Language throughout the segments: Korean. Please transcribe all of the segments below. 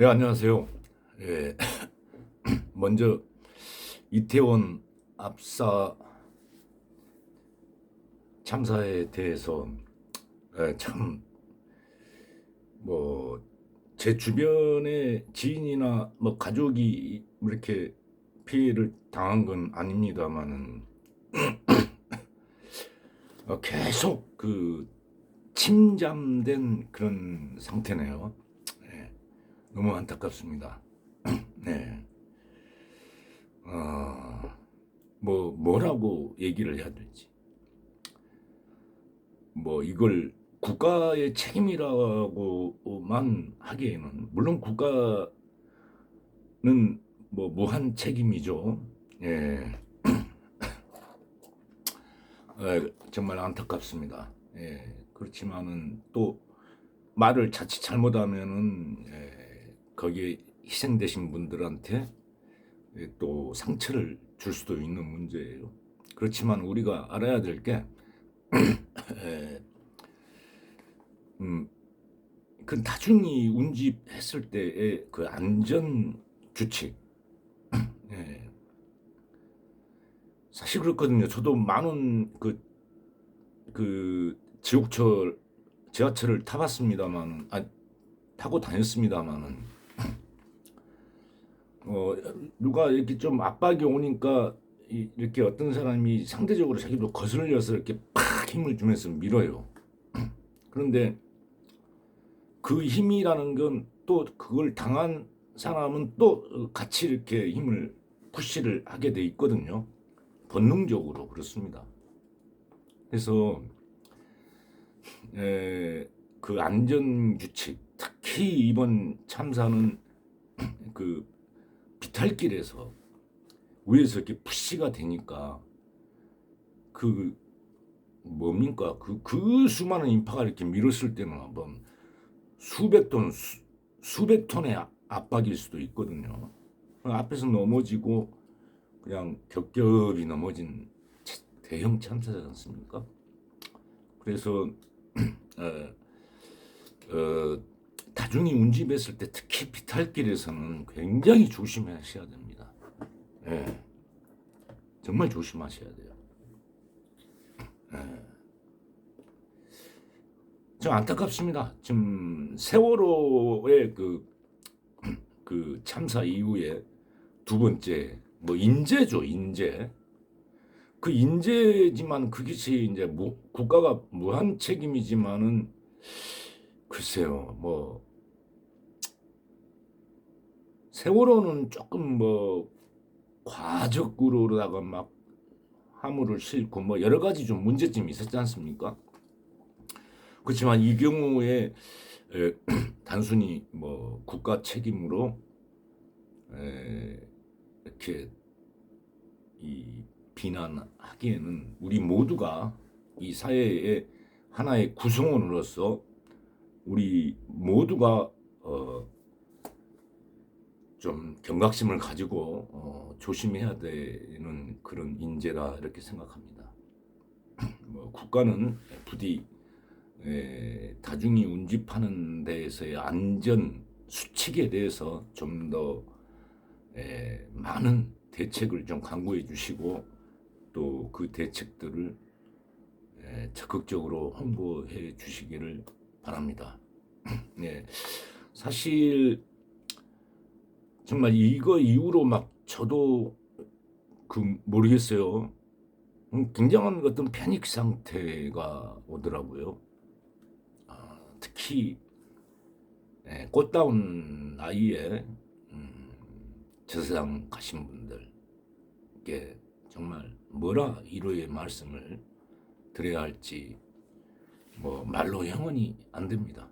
네, 안녕하세요. 예, 먼저 이태원 압사 참사에 대해서 예, 참, 뭐, 제 주변의 지인이나 뭐 가족이 이렇게 피해를 당한 건 아닙니다만은 어, 계속 그 침잠된 그런 상태네요. 예, 너무 안타깝습니다. 네. 어, 뭐, 뭐라고 얘기를 해야 될지. 뭐, 이걸 국가의 책임이라고만 하기에는, 물론 국가는 뭐, 무한 책임이죠. 예. 예, 정말 안타깝습니다. 예, 그렇지만은 또 말을 자칫 잘못하면은 예, 거기에 희생되신 분들한테 예, 또 상처를 줄 수도 있는 문제예요. 그렇지만 우리가 알아야 될 게, 예, 음, 그 나중에 운집했을 때의 그 안전 규칙, 예, 사실 그렇거든요. 저도 많은 그, 그 지옥철, 지하철을 타봤습니다만, 아, 타고 다녔습니다만은, 어, 누가 이렇게 좀 압박이 오니까 이- 이렇게 어떤 사람이 상대적으로 자기도 거슬려서 이렇게 팍 힘을 주면서 밀어요. 그런데 그 힘이라는 건 또 그걸 당한 사람은 또 같이 이렇게 힘을 푸시를 하게 돼 있거든요. 본능적으로 그렇습니다. 그래서 에, 그 안전 규칙, 특히 이번 참사는 그 비탈길에서 위에서 이렇게 푸시가 되니까 그 뭡니까 그, 그 수많은 인파가 이렇게 밀었을 때는 한번 수백 톤 수, 수백 톤의 아- 압박일 수도 있거든요. 앞에서 넘어지고 그냥 겹겹이 넘어진 차- 대형 참사지 않습니까? 그래서 어, 어, 다중이 운집했을 때 특히 비탈길에서는 굉장히 조심하셔야 됩니다. 예, 정말 조심하셔야 돼요. 예. 좀 안타깝습니다. 지금 세월호의 그, 그 참사 이후에 두 번째 뭐 인재죠 인재 그 인재지만 그것이 이제 무, 국가가 무한 책임이지만은 글쎄요 뭐 세월호는 조금 뭐 과적으로다가 막 화물을 싣고 뭐 여러 가지 좀 문제점이 있었지 않습니까? 그렇지만 이 경우에 에, 단순히 뭐 국가 책임으로 에, 이렇게 이 비난하기에는 우리 모두가 이 사회의 하나의 구성원으로서 우리 모두가 어, 좀 경각심을 가지고 어, 조심해야 되는 그런 인재라 이렇게 생각합니다. 뭐 국가는 부디 에, 다중이 운집하는 데에서의 안전 수칙에 대해서 좀더 에, 많은 대책을 좀 강구해 주시고 또 그 대책들을 에, 적극적으로 홍보해 주시기를 바랍니다. 네, 사실 정말 이거 이후로 막 저도 그 모르겠어요. 음, 굉장한 어떤 패닉 상태가 오더라고요. 아, 특히 에, 꽃다운 나이에 음, 저 세상 가신 분들께 정말 뭐라 위로의 말씀을 드려야 할지 뭐 말로 영원히 안 됩니다.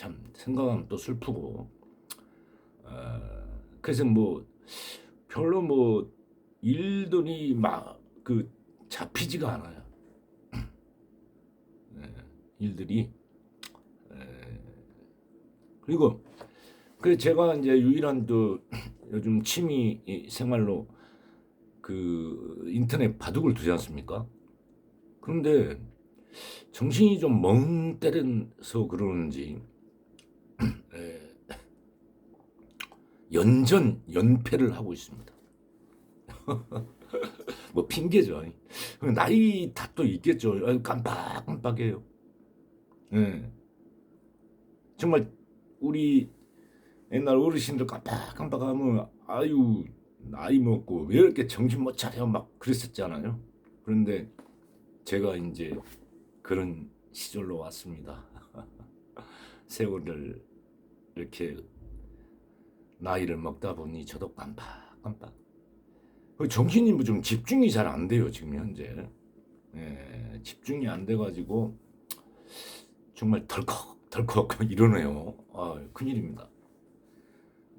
네, 참 생각하면 또 슬프고 어, 그래서 뭐 별로 뭐 일들이 막 그 잡히지가 않아요. 네, 일들이 에, 그리고 그 제가 이제 유일한 또 요즘 취미 생활로 그 인터넷 바둑을 두지 않습니까? 그런데 정신이 좀 멍 때려서 그러는지 에, 연전 연패를 하고 있습니다. 뭐 핑계죠. 나이 탓도 있겠죠. 깜빡깜빡해요. 예. 정말 우리 옛날 어르신들 깜빡깜빡하면 아유 나이 먹고 왜 이렇게 정신 못 차려 막 그랬었잖아요. 그런데 제가 이제 그런 시절로 왔습니다. 세월을 이렇게 나이를 먹다 보니 저도 깜빡깜빡. 그 정신이 뭐좀 집중이 잘 안 돼요 지금 현재. 예, 집중이 안 돼가지고 정말 덜컥 덜컥 이러네요. 아 큰일입니다.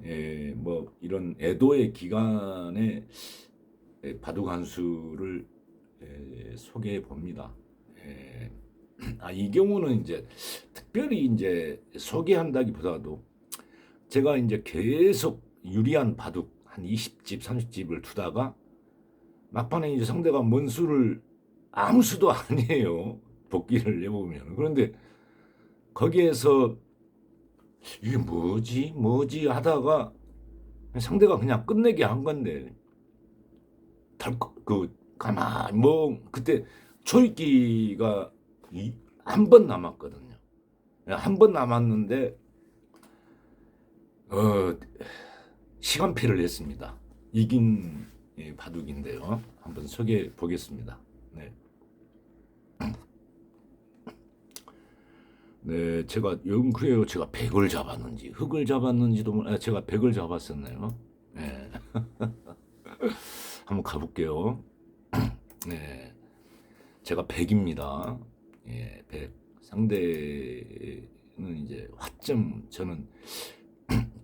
예, 뭐 이런 애도의 기간에 예, 바둑 한 수를 예, 소개해 봅니다. 예, 아, 이 경우는 이제 특별히 이제 소개한다기보다도 제가 이제 계속 유리한 바둑 한 20집, 30집을 두다가 막판에 이제 상대가 뭔 수를 아무 수도 아니에요. 복귀를 해보면. 그런데 거기에서 이게 뭐지? 뭐지? 하다가 상대가 그냥 끝내게 한 건데 덜컥 그 가만 뭐 그때 초입기가 한 번 남았거든요. 한 번 남았는데 어 시간패를 했습니다. 이긴 바둑인데요. 한번 소개해 보겠습니다. 네. 네, 제가 영 그래요. 제가 백을 잡았는지 흙을 잡았는지도 몰라. 제가 백을 잡았었네요. 네. 한번 가볼게요. 네, 제가 백입니다. 예, 백 상대는 이제 화점 저는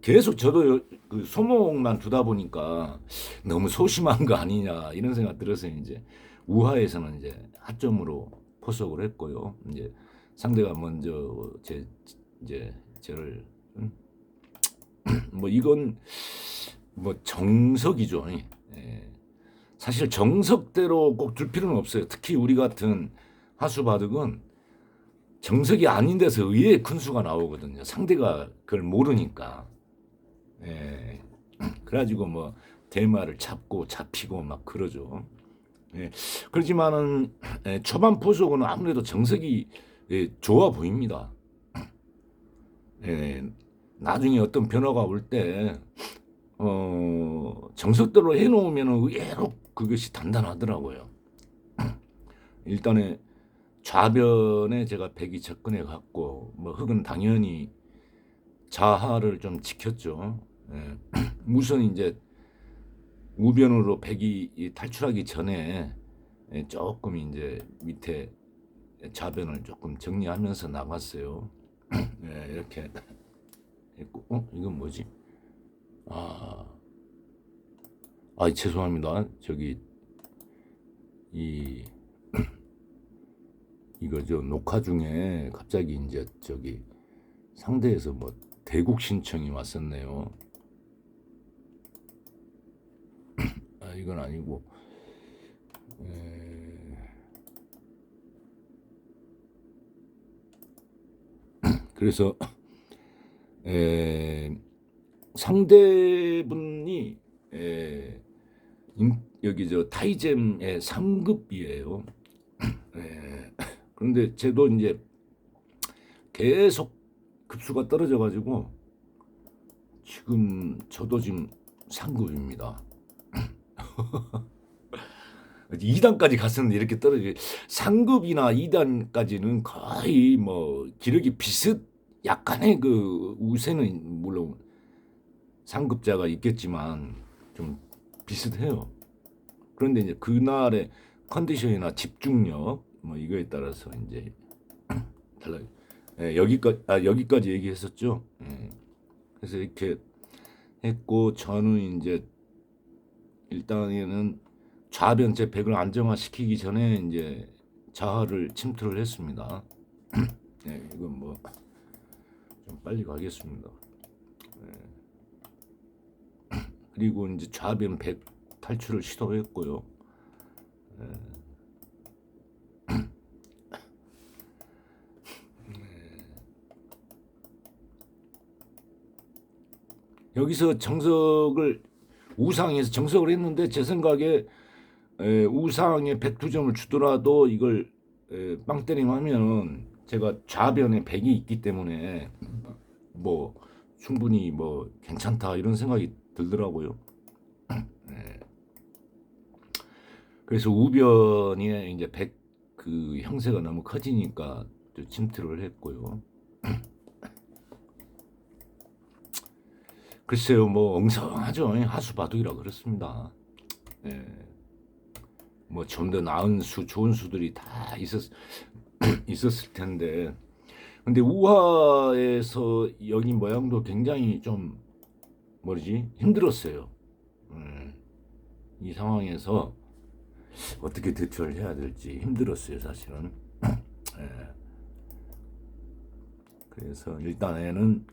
계속 저도 그 소목만 두다 보니까 너무 소심한 거 아니냐 이런 생각 들어서 이제 우하에서는 이제 하점으로 포석을 했고요. 이제 상대가 먼저 제 이제 저를 음? 뭐 이건 뭐 정석이죠. 예. 사실 정석대로 꼭둘 필요는 없어요. 특히 우리 같은 하수 바둑은 정석이 아닌 데서 의외의 큰 수가 나오거든요. 상대가 그걸 모르니까. 예. 그래가지고 뭐 대마를 잡고 잡히고 막 그러죠. 예. 그렇지만은 예, 초반 포석은 아무래도 정석이 예, 좋아 보입니다. 예. 나중에 어떤 변화가 올 때, 어, 정석대로 해놓으면 의외로 그것이 단단하더라고요. 일단에 좌변에 제가 백이 접근해 갔고, 뭐 흑은 당연히 자하를 좀 지켰죠. 예. 우선 이제 우변으로 백이 탈출하기 전에 예, 조금 이제 밑에 좌변을 조금 정리하면서 나갔어요. 예, 이렇게 했고, 어 이건 뭐지? 아, 아 죄송합니다. 저기 이 이거 저 녹화 중에 갑자기 이제 저기 상대에서 뭐 대국 신청이 왔었네요. 아, 이건 아니고. 에... 그래서 에... 상대분이 에... 여기 저 타이잼의 상급이에요. 에... 그런데 쟤도 이제 계속 급수가 떨어져 가지고 지금 저도 지금 상급입니다. 2단까지 갔었는데 이렇게 떨어지 상급이나 2단까지는 거의 뭐 기력이 비슷 약간의 그 우세는 물론 상급자가 있겠지만 좀 비슷해요. 그런데 이제 그날의 컨디션이나 집중력 뭐 이거에 따라서 이제 달라요. 예, 여기까지 아 여기까지 얘기했었죠. 예. 그래서 이렇게 했고 저는 이제 일단에는 좌변제 백을 안정화시키기 전에 이제 자하를 침투를 했습니다. 네, 이건 뭐 좀 빨리 가겠습니다. 네. 그리고 이제 좌변 백 탈출을 시도했고요. 네. 여기서 정석을 우상에서 정석을 했는데 제 생각에 에, 우상에 102점을 주더라도 이걸 에, 빵 때림 하면 제가 좌변에 100이 있기 때문에 뭐 충분히 뭐 괜찮다 이런 생각이 들더라고요. 예. 그래서 우변에 이제 100 그 형세가 너무 커지니까 또 침투를 했고요. 글쎄요, 뭐 엉성하죠. 하수바둑이라 그렇습니다. 예. 뭐좀 더 나은 수, 좋은 수들이 다 있었 있었을 텐데. 근데 우하에서 여기 모양도 굉장히 좀 뭐지 힘들었어요. 예. 이 상황에서 어떻게 대처를 해야 될지 힘들었어요, 사실은. 예. 그래서 일단에는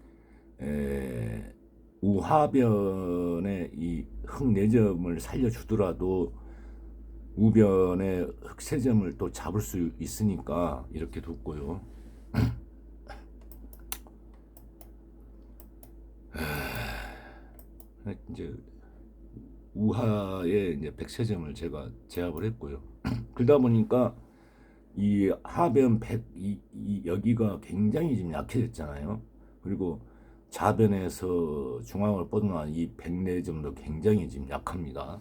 에, 우하변의 이 흑내점을 살려주더라도 우변의 흑세점을 또 잡을 수 있으니까 이렇게 뒀고요. 이제 우하에 이제 백세점을 제가 제압을 했고요. 그러다 보니까 이 하변 백, 이, 이 여기가 굉장히 지금 약해졌잖아요. 그리고 좌변에서 중앙을 뻗어난 이 백내점도 굉장히 지금 약합니다.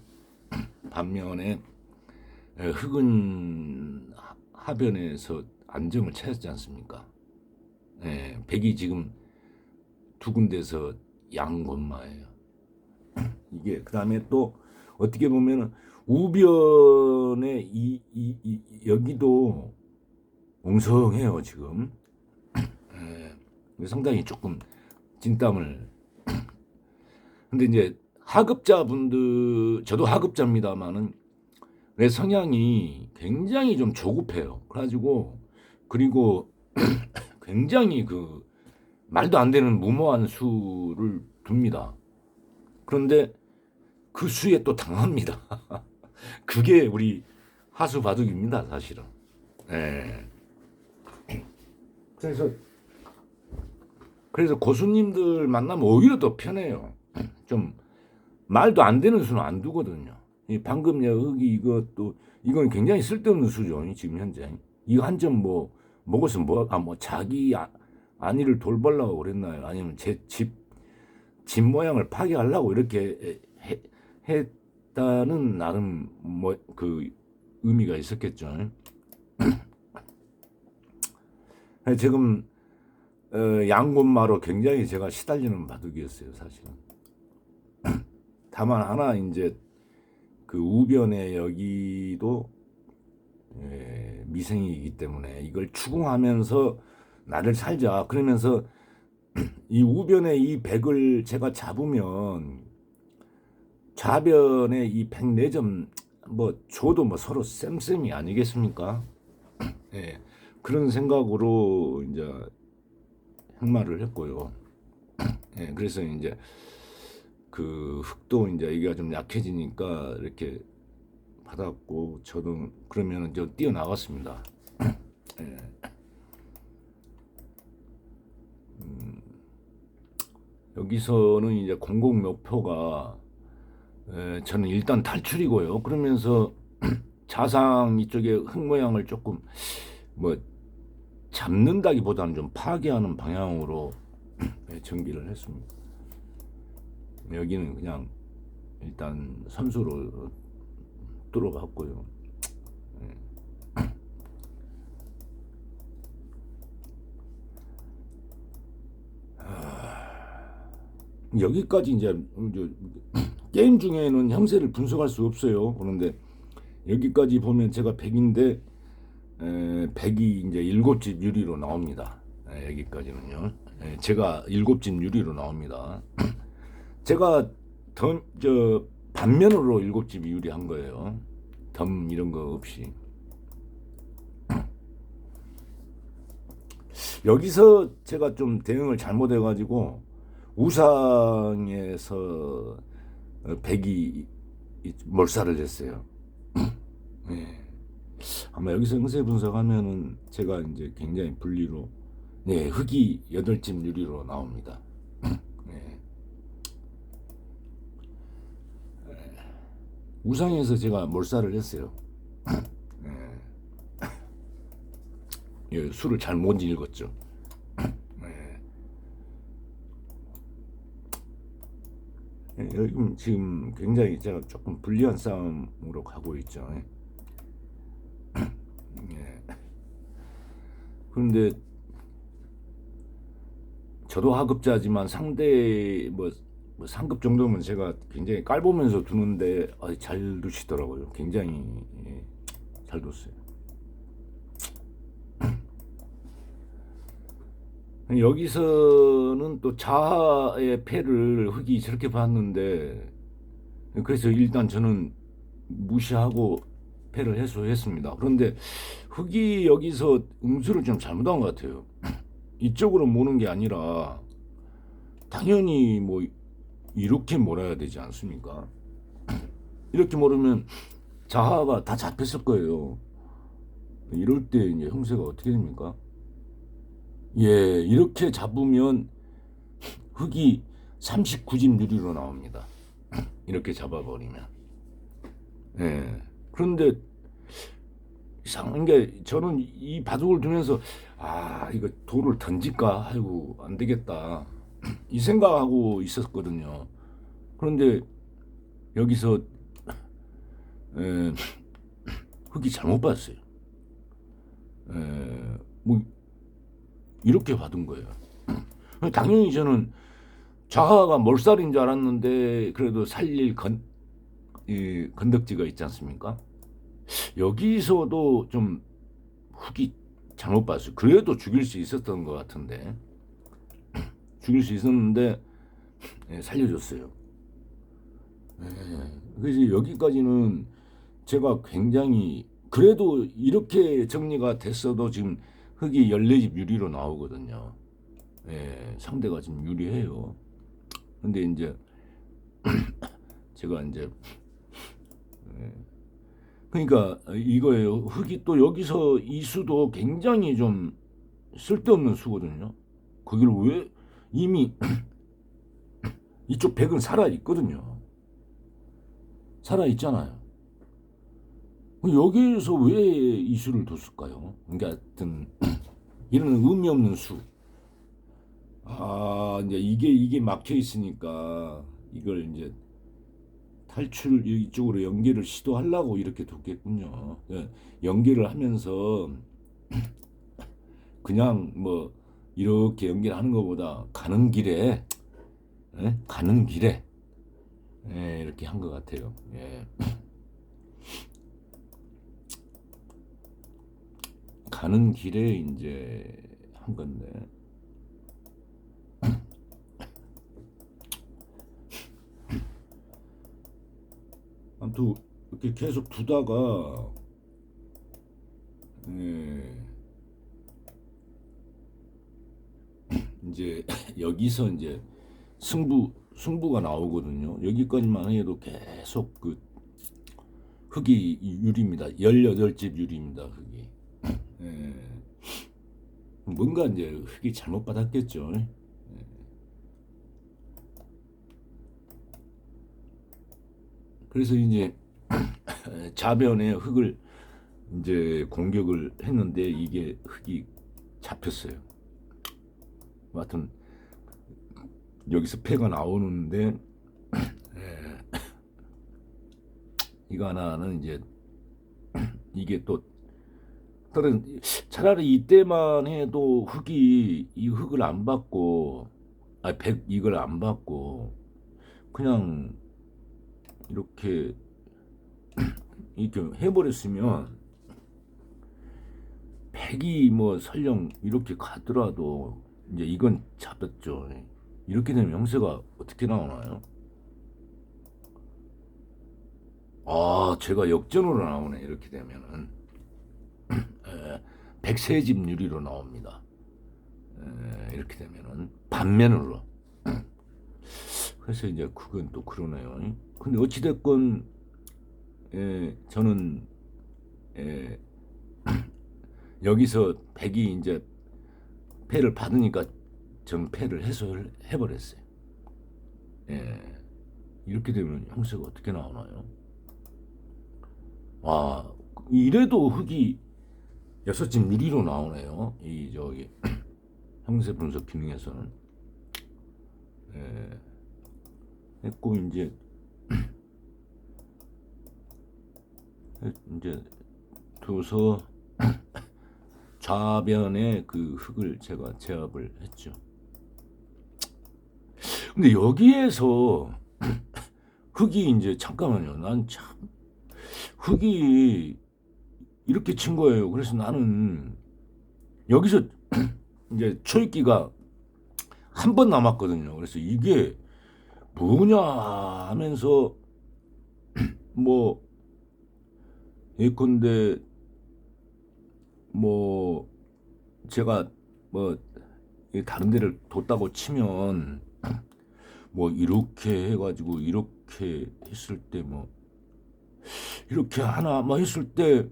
반면에 하- 하변에서 안정을 찾았지 않습니까? 예, 백이 지금 두 군데서 양곤마예요. 이게 그 다음에 또 어떻게 보면은 우변에 이, 이, 이 여기도 웅성해요 지금. 예, 상당히 조금 진땀을. 근데 이제 하급자분들 저도 하급자입니다만은 내 성향이 굉장히 좀 조급해요. 그래가지고 그리고 굉장히 그 말도 안 되는 무모한 수를 둡니다. 그런데 그 수에 또 당합니다. 그게 우리 하수 바둑입니다, 사실은. 예. 그래서 그래서 고수님들 만나면 오히려 더 편해요. 좀 말도 안 되는 수는 안 두거든요. 이 방금 여기 이것도 이건 굉장히 쓸데없는 수죠. 지금 현재 이거 한점 뭐 먹어서 뭐아 뭐 자기 아, 안위를 돌보려고 그랬나요? 아니면 제 집 집 모양을 파괴하려고 이렇게 해, 했다는 나름 뭐 그 의미가 있었겠죠. 지금 어, 양곤마로 굉장히 제가 시달리는 바둑이었어요, 사실은. 다만 하나 이제 그 우변에 여기도 예, 미생이기 때문에 이걸 추궁하면서 나를 살자 그러면서 이 우변에 이 백을 제가 잡으면 좌변에 이 백 내점 뭐 줘도 뭐 서로 쌤쌤이 아니겠습니까? 예, 그런 생각으로 이제 행마를 했고요. 예, 그래서 이제 그 흙도 이제 여기가 좀 약해지니까 이렇게 받았고 저도 그러면 저 뛰어 나갔습니다. 예. 음, 여기서는 이제 공공 목표가 에, 저는 일단 탈출이고요. 그러면서 자상 이쪽에 흙 모양을 조금 뭐 잡는다기보다는 좀 파괴하는 방향으로 예, 전기를 했습니다. 여기는 그냥 일단 선수로 뚫어봤고요. 예. 아, 여기까지 이제 게임 중에는 형세를 분석할 수 없어요. 그런데 여기까지 보면 제가 100인데 에, 100이 이제 일곱 집 유리로 나옵니다. 에, 여기까지는요. 에, 제가 일곱 집 유리로 나옵니다. 제가 더, 저 반면으로 일곱 집 유리한 거예요. 덤 이런 거 없이. 여기서 제가 좀 대응을 잘못해 가지고 우상에서 백이 몰살을 했어요. 네. 아마 여기서 흥세 분석하면은 제가 이제 굉장히 분리로 네 흙이 여덟집 유리로 나옵니다. 네. 네. 우상에서 제가 몰살을 했어요. 네. 예, 술을 잘 못 읽었죠. 네. 네 지금 굉장히 제가 조금 불리한 싸움으로 가고 있죠. 예. 예. 그런데 저도 하급자지만 상대 뭐, 뭐 상급 정도면 제가 굉장히 깔보면서 두는데 아, 잘 두시더라고요. 굉장히 예, 잘 뒀어요. 여기서는 또 자아의 패를 흑이 저렇게 봤는데 그래서 일단 저는 무시하고 패를 해소했습니다. 그런데 흑이 여기서 응수를 좀 잘못한 것 같아요. 이쪽으로 모는 게 아니라 당연히 뭐 이렇게 몰아야 되지 않습니까? 이렇게 모르면 자하가 다 잡혔을 거예요. 이럴 때 이제 형세가 어떻게 됩니까? 예, 이렇게 잡으면 흑이 39집 유리로 나옵니다. 이렇게 잡아버리면. 예. 그런데 이상한 게 저는 이 바둑을 두면서 아 이거 돌을 던질까 하고 안 되겠다 이 생각하고 있었거든요. 그런데 여기서 에, 흑이 잘못 봤어요. 에, 뭐 이렇게 받은 거예요. 당연히 저는 자하가 몰살인 줄 알았는데 그래도 살릴 건, 이, 건덕지가 있지 않습니까? 여기서도 좀 훅이 잘못 봤어요. 그래도 죽일 수 있었던 것 같은데 죽일 수 있었는데 예, 살려줬어요. 예, 그래서 여기까지는 제가 굉장히 그래도 이렇게 정리가 됐어도 지금 흑이 14집 유리로 나오거든요. 예, 상대가 지금 유리해요. 근데 이제 제가 이제 예, 그러니까 이거예요. 흑이 또 여기서 이 수도 굉장히 좀 쓸데없는 수거든요. 거기를 왜 이미 이쪽 백은 살아 있거든요. 살아 있잖아요. 여기에서 왜 이 수를 뒀을까요? 그러니까 하여튼 이런 의미 없는 수. 아 이제 이게 이게 막혀 있으니까 이걸 이제 탈출 이쪽으로 연계를 시도하려고 이렇게 뒀겠군요. 예, 연계를 하면서 그냥 뭐 이렇게 연결하는 것보다 가는 길에 예? 가는 길에 예, 이렇게 한 것 같아요. 예. 가는 길에 이제 한 건데 아무튼 이렇게 계속 두다가 예, 이제 여기서 이제 승부 승부가 나오거든요. 여기까지만 해도 계속 그 흑이 유리입니다. 18집 유리입니다. 흑이. 예. 뭔가 이제 흑이 잘못 받았겠죠. 그래서 이제 자변에 흙을 이제 공격을 했는데 이게 흙이 잡혔어요. 하여튼 여기서 패가 나오는데 예. 이거 하나는 이제 이게 또 다른 차라리 이때만 해도 흙이 이 흙을 안 받고 아백 이걸 안 받고 그냥 이렇게 이렇게 해버렸으면 백이 뭐 설령 이렇게 가더라도 이제 이건 잡았죠. 이렇게 되면 형세가 어떻게 나오나요? 아, 제가 역전으로 나오네. 이렇게 되면은 백세집 유리로 나옵니다. 이렇게 되면은 반면으로. 그래서 이제 그건 또 그러네요. 근데 어찌 됐건, 예, 저는, 예, 여기서 백이 이제 패를 받으니까 전 패를 해소를 해버렸어요. 예, 이렇게 되면 형세가 어떻게 나오나요? 와 이래도 흙이 여섯 집 유리로 나오네요. 이 저기 형세 분석 기능에서는 예. 했고 이제 이제 둬서 좌변에 그 흙을 제가 제압을 했죠. 근데 여기에서 흙이 이제 잠깐만요. 난 참 흙이 이렇게 친 거예요. 그래서 나는 여기서 이제 초입기가 한 번 남았거든요. 그래서 이게 뭐냐 하면서 뭐 예컨대 뭐 제가 뭐 다른 데를 뒀다고 치면 뭐 이렇게 해가지고 이렇게 했을 때 뭐 이렇게 하나 뭐 했을 때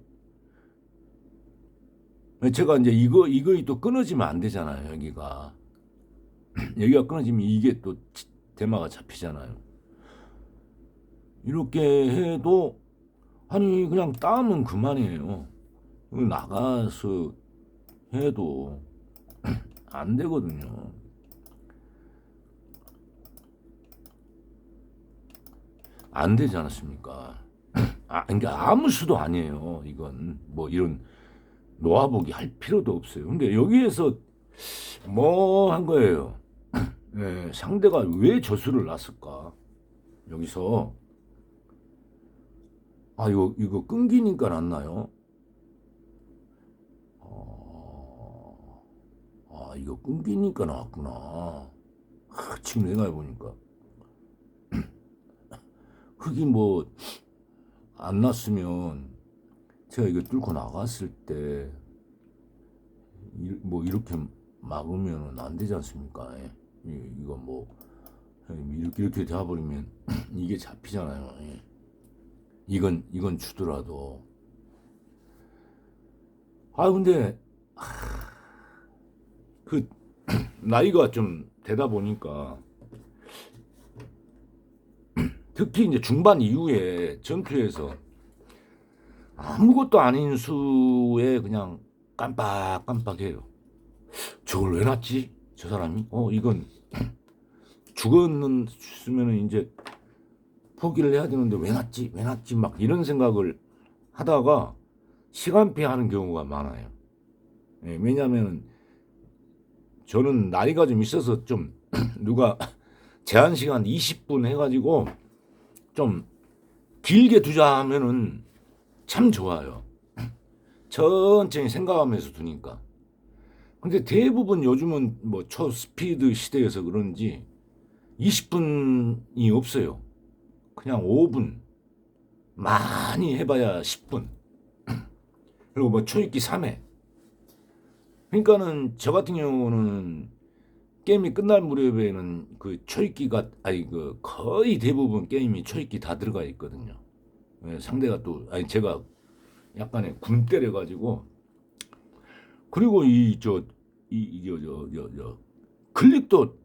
제가 이제 이거 이거 또 끊어지면 안 되잖아요 여기가. 여기가 끊어지면 이게 또 대마가 잡히잖아요 이렇게 해도 아니 그냥 따면 그만이에요 나가서 해도 안 되거든요. 안 되지 않았습니까? 아, 그러니까 아무 수도 아니에요. 이건 뭐 이런 놓아보기 할 필요도 없어요. 근데 여기에서 뭐 한 거예요. 예, 상대가 왜 저수를 놨을까? 여기서 아 이거 이거 끊기니까 났나요? 어, 아 이거 끊기니까 나왔구나. 아, 지금 생각해 보니까 흙이 뭐 안 났으면 제가 이거 뚫고 나갔을 때 뭐 이렇게 막으면 안 되지 않습니까? 예. 이- 이거 뭐 이렇게 이렇게 돼 버리면 이게 잡히잖아요. 예. 이건 이건 주더라도 아 근데 하, 그 나이가 좀 되다 보니까 특히 이제 중반 이후에 전투에서 아무것도 아닌 수에 그냥 깜빡깜빡해요. 저걸 왜 놨지? 저 사람이? 어 이건 죽었으면 이제 포기를 해야 되는데 왜 놨지? 왜 놨지? 막 이런 생각을 하다가 시간 피 하는 경우가 많아요. 예, 왜냐하면 저는 나이가 좀 있어서 좀 누가 제한 시간 20분 해가지고 좀 길게 두자 하면은 참 좋아요. 천천히 생각하면서 두니까. 근데 대부분 요즘은 뭐 초스피드 시대여서 그런지 20분이 없어요. 그냥 5분. 많이 해봐야 10분. 그리고 뭐 초읽기 3회. 그러니까는 저 같은 경우는 게임이 끝날 무렵에는 그 초읽기가 아니 그 거의 대부분 게임이 초읽기 다 들어가 있거든요. 예, 상대가 또 아니 제가 약간의 군 때려 가지고 그리고 이 저이 이저 저 저 클릭도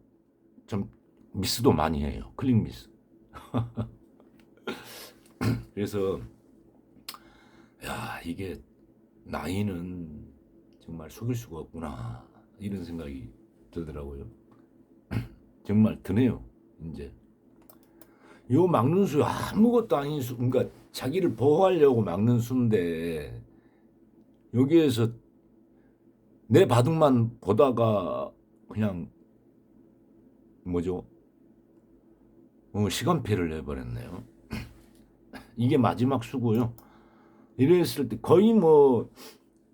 좀 미스도 많이 해요. 클릭 미스. 그래서 야 이게 나이는 정말 속일 수가 없구나 이런 생각이 들더라고요. 정말 드네요. 이제 요 막는 수 아무것도 아닌 수, 그러니까 자기를 보호하려고 막는 수인데 여기에서 내 바둑만 보다가 그냥 뭐죠? 어, 시간패를 해버렸네요. 이게 마지막 수고요. 이랬을 때 거의 뭐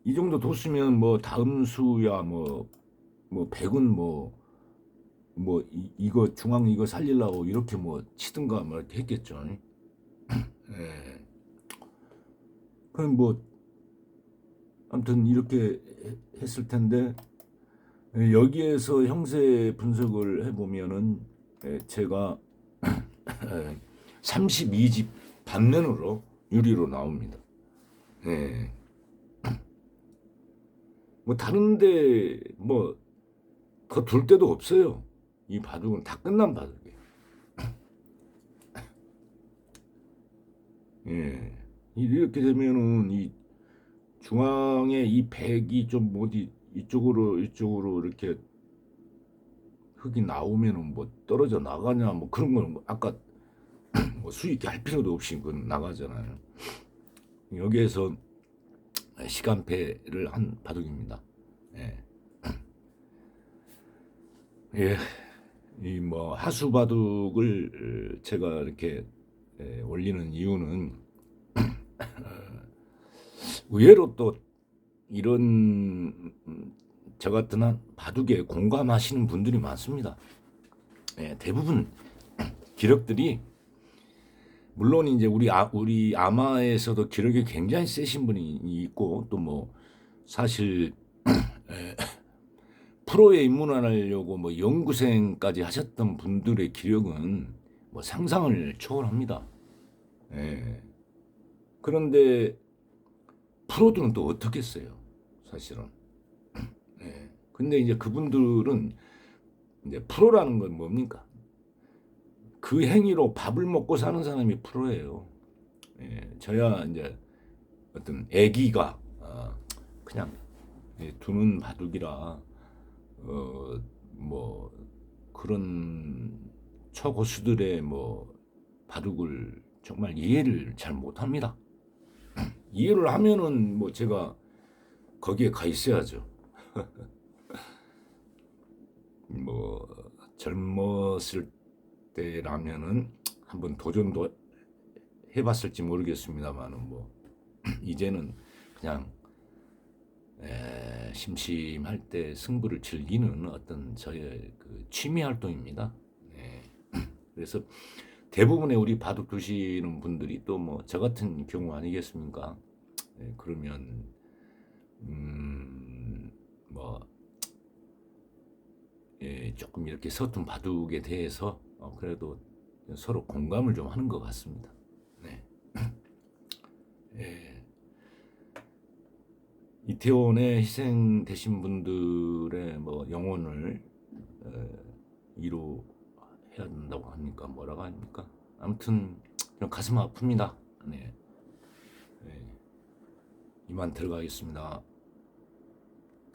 이 정도 뒀으면 뭐 다음 수야 뭐뭐 백은 뭐뭐 이거 중앙 이거 살리려고 이렇게 뭐 치든가 뭐 했겠죠. 예. 그럼 뭐 아무튼 이렇게 해- 했을 텐데 예, 여기에서 형세 분석을 해보면은 예, 제가 32집 반면으로 유리로 나옵니다. 예. 뭐 다른데 뭐 더 둘 데도 없어요. 이 바둑은 다 끝난 바둑이에요. 예. 이렇게 되면은 이 중앙에 이 백이 좀 어디 이쪽으로 이쪽으로 이렇게 흙이 나오면은 뭐 떨어져 나가냐 뭐 그런 거는 뭐 아까 뭐 수익 할 필요도 없이 그건 나가잖아요. 여기에서 시간패를 한 바둑입니다. 예. 예. 이 뭐 하수 바둑을 어, 제가 이렇게 예, 올리는 이유는 의외로 또 이런 음, 저 같은 한 바둑에 공감하시는 분들이 많습니다. 예, 대부분 기력들이 물론 이제 우리 아, 우리 아마에서도 기력이 굉장히 세신 분이 있고 또 뭐 사실 에, 프로에 입문하려고 뭐 연구생까지 하셨던 분들의 기력은 뭐 상상을 초월합니다. 예. 그런데 프로들은 또 어떻겠어요? 사실은. 예. 근데 이제 그분들은 이제 프로라는 건 뭡니까? 그 행위로 밥을 먹고 사는 사람이 프로예요. 예. 저야 이제 어떤 애기가 어, 그냥 예, 두는 바둑이라 어 뭐 그런 초고수들의 뭐 바둑을 정말 이해를 잘 못합니다. 이해를 하면은 뭐 제가 거기에 가 있어야죠. 뭐 젊었을 때라면은 한번 도전도 해봤을지 모르겠습니다만은 뭐 이제는 그냥 에, 심심할 때 승부를 즐기는 어떤 저의 그 취미 활동입니다. 네. 그래서 대부분의 우리 바둑 두시는 분들이 또 뭐 저 같은 경우 아니겠습니까? 네, 그러면 음뭐 예, 조금 이렇게 서툰 바둑에 대해서 어, 그래도 서로 공감을 좀 하는 것 같습니다. 네. 예. 이태원에 희생되신 분들의 뭐 영혼을 에, 이루 어야 된다고 합니까? 뭐라고 합니까? 아무튼 좀 가슴 아픕니다. 네. 네. 이만 들어가겠습니다.